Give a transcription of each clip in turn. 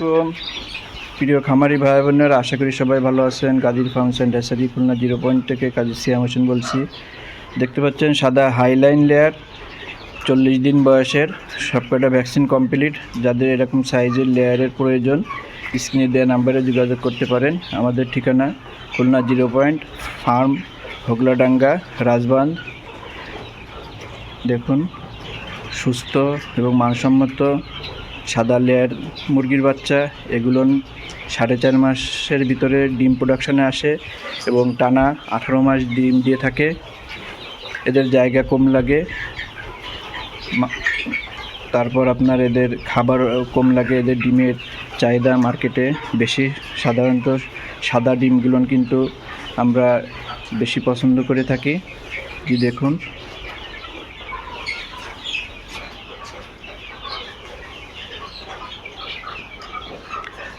আলাইকুম। প্রিয় খামারি ভাই বোনেরা আশা করি সবাই ভালো আছেন। কাদির ফাউন্ডেশন ডেসারি খুলনা জিরো পয়েন্ট থেকে কাজী সিয়াম হোসেন বলছি। দেখতে পাচ্ছেন সাদা হাইলাইন লেয়ার, চল্লিশ দিন বয়সের, সবকটা ভ্যাকসিন কমপ্লিট। যাদের এরকম সাইজের লেয়ারের প্রয়োজন, স্ক্রিনে দেওয়া নাম্বারে যোগাযোগ করতে পারেন। আমাদের ঠিকানা Khulna zero point, farm, Hogladanga Rajbandh দেখুন, সুস্থ এবং মানসম্মত সাদা লেয়ার মুরগির বাচ্চা, এগুলো সাড়ে চার মাসের ভিতরে ডিম প্রোডাকশানে আসে এবং টানা আঠারো মাস ডিম দিয়ে থাকে। এদের জায়গা কম লাগে। তারপর আপনার এদের খাবার কম লাগে। এদের ডিমের চাহিদা মার্কেটে বেশি। সাধারণত সাদা ডিমগুলো কিন্তু আমরা বেশি পছন্দ করে থাকি। কি দেখুন।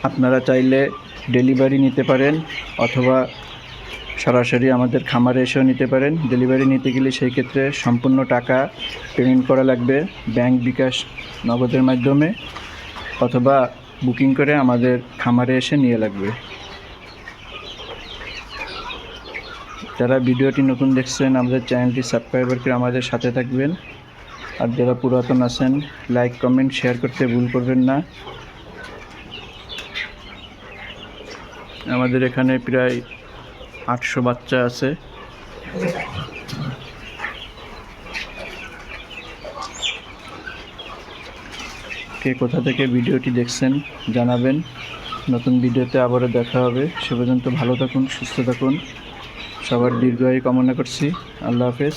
আপনারা চাইলে ডেলিভারি নিতে পারেন অথবা সরাসরি আমাদের খামারে এসেও নিতে পারেন। ডেলিভারি নিতে গেলে সেই ক্ষেত্রে সম্পূর্ণ টাকা পেমেন্ট করা লাগবে ব্যাংক বিকাশ নগদের মাধ্যমে অথবা বুকিং করে আমাদের খামারে এসে নিয়ে লাগবে। যারা ভিডিওটি নতুন দেখছেন, আমাদের চ্যানেলটি সাবস্ক্রাইবার করে আমাদের সাথে থাকবেন। আর যারা পুরাতন আছেন লাইক কমেন্ট শেয়ার করতে ভুল করবেন না। আমাদের এখানে প্রায় আটশো বাচ্চা আছে। কে কোথা থেকে ভিডিওটি দেখছেন জানাবেন। নতুন ভিডিওতে আবারও দেখা হবে। সে পর্যন্ত ভালো থাকুন, সুস্থ থাকুন। সবার দীর্ঘায়ু কামনা করছি। আল্লাহ হাফেজ।